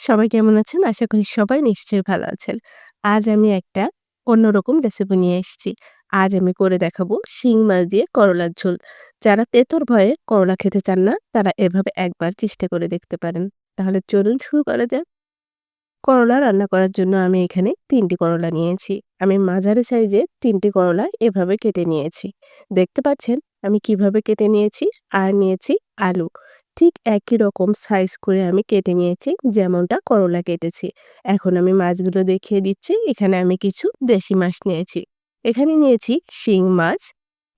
সবাই কেমন আছেন? আশা করি সবাই নিশ্চয়ই ভালো আছেন। আজ আমি একটা অন্যরকম রেসিপি নিয়ে এসেছি। আজ আমি করে দেখাবো শিং মাছ দিয়ে করলার ঝোল। যারা তেঁতুর ভয়ে করলা খেতে চান না, তারা এভাবে একবার চেষ্টা করে দেখতে পারেন। তাহলে চলুন শুরু করা যাক। করলা রান্না করার জন্য আমি এখানে তিনটি করলা নিয়েছি। আমি মাঝারি সাইজের ৩ টি করলা এভাবে কেটে নিয়েছি। দেখতে পাচ্ছেন আমি কীভাবে কেটে নিয়েছি আর নিয়েছি আলু। ঠিক একই রকম সাইজ করে আমি কেটে নিয়েছি, যেমনটা করলা কেটেছি। এখন আমি মাছগুলো দেখিয়ে দিচ্ছি, এখানে আমি কিছু দেশি মাছ নিয়েছি। এখানে নিয়েছি শিং মাছ,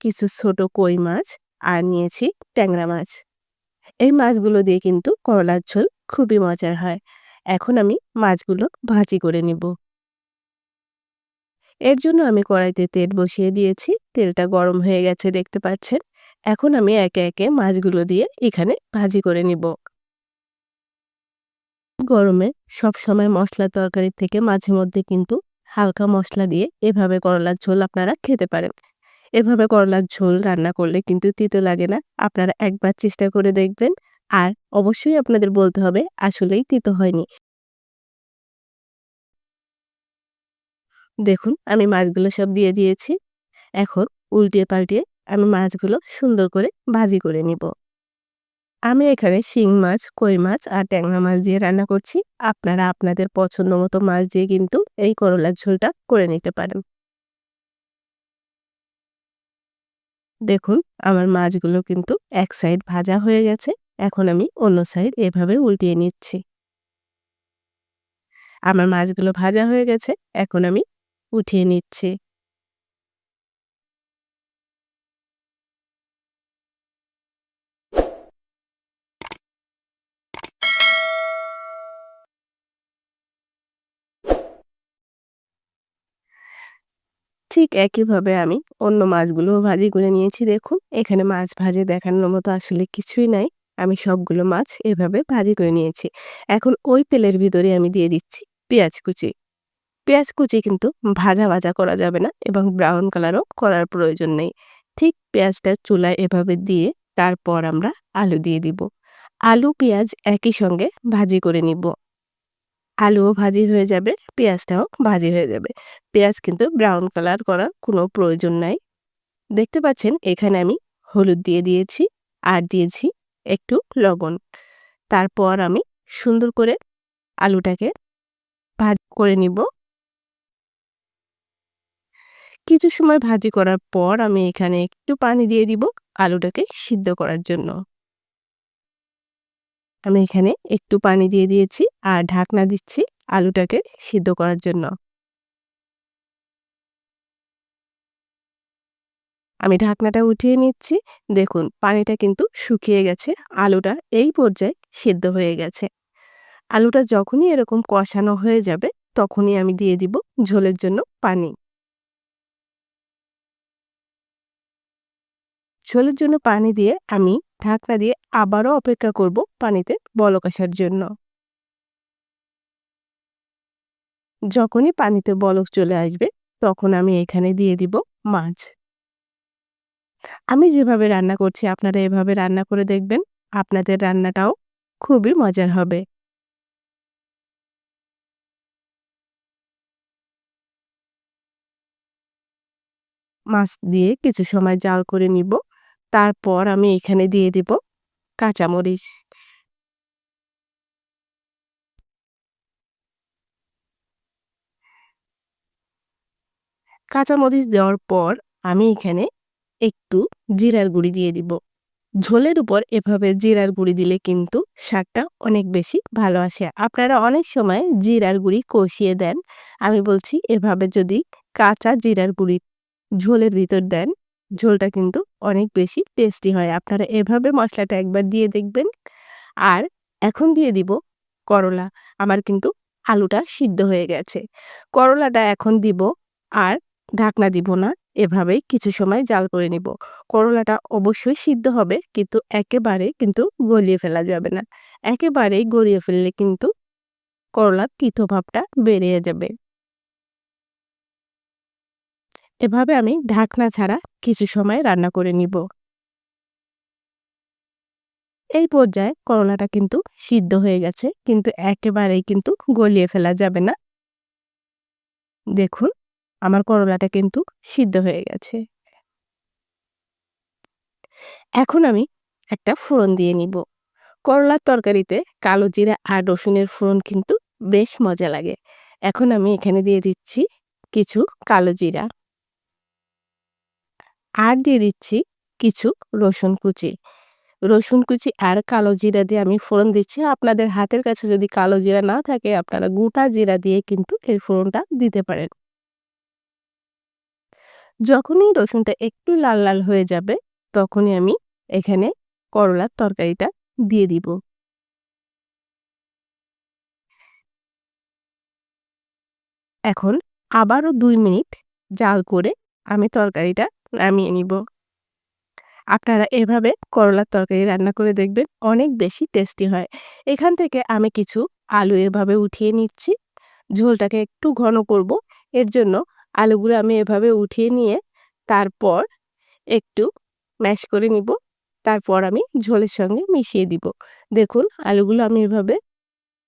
কিছু ছোট কই মাছ, আর নিয়েছি ট্যাংরা মাছ। এই মাছগুলো দিয়ে কিন্তু করলার ঝোল খুবই মজার হয়। এখন আমি মাছগুলো ভাজি করে নিব। এর জন্য আমি কড়াইতে তেল বসিয়ে দিয়েছি। তেলটা গরম হয়ে গেছে, দেখতে পাচ্ছেন? এখন আমি একে একে মাছগুলো দিয়ে এখানে ভাজি করে নিব। গরমে সব সময় মশলা তরকারির থেকে মাঝে মধ্যে কিন্তু হালকা মশলা দিয়ে এভাবে করলার ঝোল আপনারা খেতে পারেন। এভাবে করলার ঝোল রান্না করলে কিন্তু তিতো লাগে না, আপনারা একবার চেষ্টা করে দেখবেন। আর অবশ্যই আপনাদের বলতে হবে, আসলেই তিতো হয়নি। দেখুন, আমি মাছগুলো সব দিয়ে দিয়েছি। এখন উল্টিয়ে পাল্টিয়ে আমি মাছগুলো সুন্দর করে ভাজি করে নিব। আমি এখানে শিং মাছ, কই মাছ আর ট্যাংরা মাছ দিয়ে রান্না করছি। আপনারা আপনাদের পছন্দ মতো মাছ দিয়ে কিন্তু এই করলার ঝোলটা করে নিতে পারেন। দেখুন, আমার মাছগুলো কিন্তু এক সাইড ভাজা হয়ে গেছে। এখন আমি অন্য সাইড এভাবে উল্টিয়ে নিচ্ছি। আমার মাছগুলো ভাজা হয়ে গেছে। এখন আমি উঠিয়ে নিচ্ছি। ঠিক একইভাবে আমি অন্য মাছগুলোও ভাজি করে নিয়েছি, দেখুন। এখানে মাছ ভাজে দেখানোর মতো আসলে কিছুই নাই। আমি সবগুলো মাছ এভাবে ভাজি করে নিয়েছি। এখন ওই তেলের ভিতরে আমি দিয়ে দিচ্ছি পেঁয়াজ কুচি। পেঁয়াজ কুচি কিন্তু ভাজা ভাজা করা যাবে না এবং ব্রাউন কালারও করার প্রয়োজন নেই। ঠিক পেঁয়াজটা চুলায় এভাবে দিয়ে তারপর আমরা আলু দিয়ে দিব। আলু, পেঁয়াজ একই সঙ্গে ভাজি করে নিব। আলুও ভাজি হয়ে যাবে, পেঁয়াজটাও ভাজি হয়ে যাবে। পেঁয়াজ কিন্তু ব্রাউন কালার করার কোনো প্রয়োজন নাই। দেখতে পাচ্ছেন, এখানে আমি হলুদ দিয়ে দিয়েছি আর দিয়েছি একটু লবণ। তারপর আমি সুন্দর করে আলুটাকে ভাজ করে নিব। কিছু সময় ভাজি করার পর আমি এখানে একটু পানি দিয়ে দিব আলুটাকে সিদ্ধ করার জন্য। আমি এখানে একটু পানি দিয়ে দিয়েছি আর ঢাকনা দিচ্ছি আলুটাকে সিদ্ধ করার জন্য। আমি ঢাকনাটা উঠিয়ে নিচ্ছি। দেখুন, পানিটা কিন্তু শুকিয়ে গেছে, আলুটা এই পর্যায়ে সিদ্ধ হয়ে গেছে। আলুটা যখনই এরকম কষানো হয়ে যাবে, তখনই আমি দিয়ে দিব ঝোলের জন্য পানি। ঝোলের জন্য পানি দিয়ে আমি ঢাকনা দিয়ে আবারও অপেক্ষা করব পানিতে বলক আসার জন্য। যখনই পানিতে বলক চলে আসবে, তখন আমি এখানে দিয়ে দিব মাছ। আমি যেভাবে রান্না করছি, আপনারা এভাবে রান্না করে দেখবেন, আপনাদের রান্নাটাও খুবই মজার হবে। মাছ দিয়ে কিছু সময় জাল করে নিব। তারপর আমি এখানে দিয়ে দেব কাঁচামরিচ। কাঁচামরিচ দেওয়ার পর আমি এখানে একটু জিরার গুঁড়ি দিয়ে দিব। ঝোলের উপর এভাবে জিরার গুঁড়ি দিলে কিন্তু শাকটা অনেক বেশি ভালো আসে। আপনারা অনেক সময় জিরার গুঁড়ি কষিয়ে দেন। আমি বলছি এভাবে যদি কাঁচা জিরার গুঁড়ি ঝোলের ভিতর দেন ঝোলটা কিন্তু অনেক বেশি টেস্টি হয়। আপনারা এভাবে মশলাটা একবার দিয়ে দেখবেন। আর এখন দিয়ে দিব করলা। আমার কিন্তু আলুটা সিদ্ধ হয়ে গেছে। করলাটা এখন দিব আর ঢাকনা দিব না। এভাবেই কিছু সময় জাল করে নিব। করলাটা অবশ্যই সিদ্ধ হবে কিন্তু একেবারে কিন্তু গলিয়ে ফেলা যাবে না। একেবারেই গলিয়ে ফেললে কিন্তু করলার তিতো বেরিয়ে যাবে। এভাবে আমি ঢাকনা ছাড়া কিছু সময় রান্না করে নিব। এই পর্যায়ে করলাটা কিন্তু সিদ্ধ হয়ে গেছে, কিন্তু একেবারেই কিন্তু গলিয়ে ফেলা যাবে না। দেখুন, আমার করলাটা কিন্তু সিদ্ধ হয়ে গেছে। এখন আমি একটা ফোড়ন দিয়ে নিব। করলার তরকারিতে কালো জিরা আর রসুনের ফোড়ন কিন্তু বেশ মজা লাগে। এখন আমি এখানে দিয়ে দিচ্ছি কিছু কালো জিরা। আর দিয়ে দিচ্ছি কিছু রসুন কুচি। রসুন কুচি আর কালো জিরা দিয়ে আমি ফোড়ন দিচ্ছি। আপনাদের হাতের কাছে যদি কালো জিরা না থাকে, আপনারা গোটা জিরা দিয়ে কিন্তু এই ফোড়নটা দিতে পারেন। যখনই রসুনটা একটু লাল লাল হয়ে যাবে, তখনই আমি এখানে করলার তরকারিটা দিয়ে দিব। এখন আবারও দুই মিনিট জাল করে আমি তরকারিটা নামিয়ে নিব। আপনারা এভাবে করলার তরকারি রান্না করে দেখবেন অনেক বেশি টেস্টি হয়। এখান থেকে আমি কিছু আলু এভাবে উঠিয়ে নিচ্ছি। ঝোলটাকে একটু ঘন করব। এর জন্য আলুগুলো আমি এভাবে উঠিয়ে নিয়ে তারপর একটু ম্যাশ করে নিব। তারপর আমি ঝোলের সঙ্গে মিশিয়ে দিব। দেখুন, আলুগুলো আমি এভাবে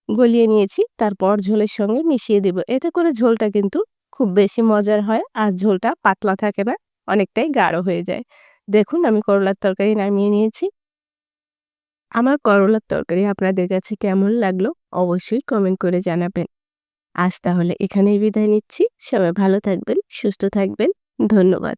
গলিয়ে নিয়েছি। তারপর ঝোলের সঙ্গে মিশিয়ে দেব। এতে করে ঝোলটা কিন্তু খুব বেশি মজার হয় আর ঝোলটা পাতলা থাকে না। অনেকটাই গাঢ় হয়ে যায়। দেখুন, আমি করলার তরকারি নামিয়ে নিয়েছি। আমার করলার তরকারি আপনাদের কাছে কেমন লাগল অবশ্যই কমেন্ট করে জানাবেন। আজ তাহলে এখানেই বিদায় নিচ্ছি। সবাই ভালো থাকবেন, সুস্থ থাকবেন। ধন্যবাদ।